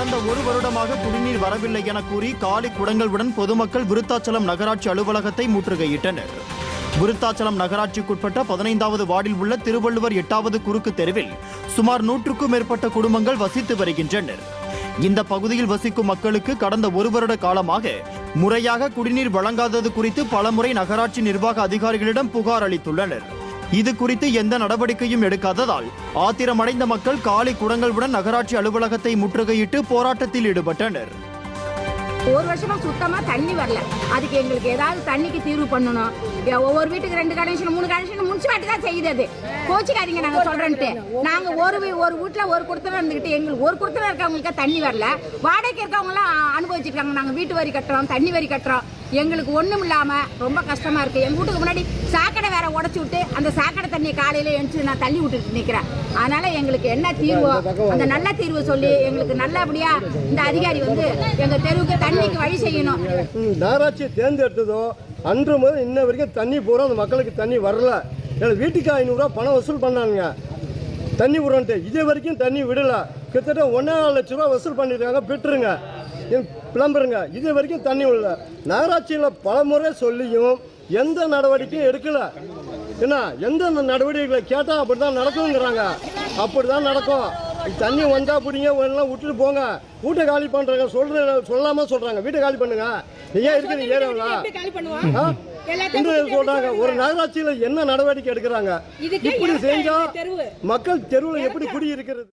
கடந்த ஒரு வருடமாக குடிநீர் வரவில்லை என கூறி காலி குடங்களுடன் பொதுமக்கள் விருத்தாச்சலம் நகராட்சி அலுவலகத்தை முற்றுகையிட்டனர். விருத்தாச்சலம் நகராட்சிக்குட்பட்ட பதினைந்தாவது வார்டில் உள்ள திருவள்ளுவர் எட்டாவது குறுக்கு தெருவில் சுமார் நூற்றுக்கும் மேற்பட்ட குடும்பங்கள் வசித்து வருகின்றனர். இந்த பகுதியில் வசிக்கும் மக்களுக்கு கடந்த ஒரு வருட காலமாக முறையாக குடிநீர் வழங்காதது குறித்து பலமுறை நகராட்சி நிர்வாக அதிகாரிகளிடம் புகார் அளித்துள்ளனர். இது குறித்து எந்த நடவடிக்கையும் எடுக்காததால் ஆத்திரமடைந்த மக்கள் காலி குடங்களுடன் நகராட்சி அலுவலகத்தை முற்றுகையிட்டு போராட்டத்தில் ஈடுபட்டனர். ஒரு வருஷமா சுத்தமா தண்ணி வரல. அதுக்கு எங்களுக்கு ஏதாவது தண்ணிக்கு தீர்வு பண்ணணும். ஒவ்வொரு வீட்டுக்கு ரெண்டு கனெக்ஷன் மூணு கனெக்ஷன் முனிசிபாலிட்டி தான் செய்யுது அது கோச்சிக்காதீங்க நாங்க சொல்றேன்ட்டு. நாங்க ஒரு வீ- ஒரு வீட்டுல ஒரு குடுத்தனம் இருந்துகிட்டு எங்களுக்கு ஒரு குடுத்தனம் இருக்கவங்களுக்கு தண்ணி வரல. வாடகைக்கு இருக்கவங்க எல்லாம் அனுபவிச்சிருக்காங்க. நாங்க வீட்டு வரி கட்டுறோம் தண்ணி வரி கட்டுறோம். எங்களுக்கு ஒன்றும் இல்லாமல் ரொம்ப கஷ்டமாக இருக்குது எங்கள் வீட்டுக்கு முன்னாடி சாக்கடை வேற உடச்சி விட்டு அந்த சாக்கடை தண்ணியை காலையில் எழுந்து நான் தள்ளி விட்டுட்டு நிற்கிறேன் அதனால் எங்களுக்கு என்ன தீர்வோ அந்த நல்ல தீர்வு சொல்லி எங்களுக்கு நல்லபடியாக இந்த அதிகாரி வந்து எங்கள் தெருவுக்கு தண்ணிக்கு வழி செய்யணும். ம், நகராட்சியை தேர்ந்தெடுத்ததோ அன்று முதல் இன்ன வரைக்கும் தண்ணி பூரா அந்த மக்களுக்கு தண்ணி வரல. ஏன்னா வீட்டுக்கு ஐநூறுரூவா பணம் வசூல் பண்ணானுங்க. தண்ணி விடுறோன்ட்டு. இது வரைக்கும் தண்ணி விடலை. கிட்டத்தட்ட ஒன்றா லட்ச ரூபா வசூல் பண்ணியிருக்காங்க பெற்றுருங்க பிளம்பருங்க இது வரைக்கும் தண்ணி விடல நகராட்சியில் பல முறை சொல்லியும் எந்த நடவடிக்கையும் எடுக்கல. என்ன எந்த நடவடிக்கைகளை கேட்டால் அப்படி தான் நடக்குங்கிறாங்க. அப்படி தான் நடக்கும். தண்ணி வந்தா பிடிங்க எல்லாம் விட்டுட்டு போங்க. வீட்டை காலி பண்றாங்க சொல்ற சொல்லாம சொல்றாங்க. வீட்டை காலி பண்ணுங்க. நீ ஏன் இருக்கிற ஏரியாவில்? ஆ? இன்று சொல்றாங்க ஒரு நகராட்சியில என்ன நடவடிக்கை எடுக்கிறாங்க? இப்படி செஞ்சா மக்கள் தெருவில் எப்படி குடியிருக்கிறது?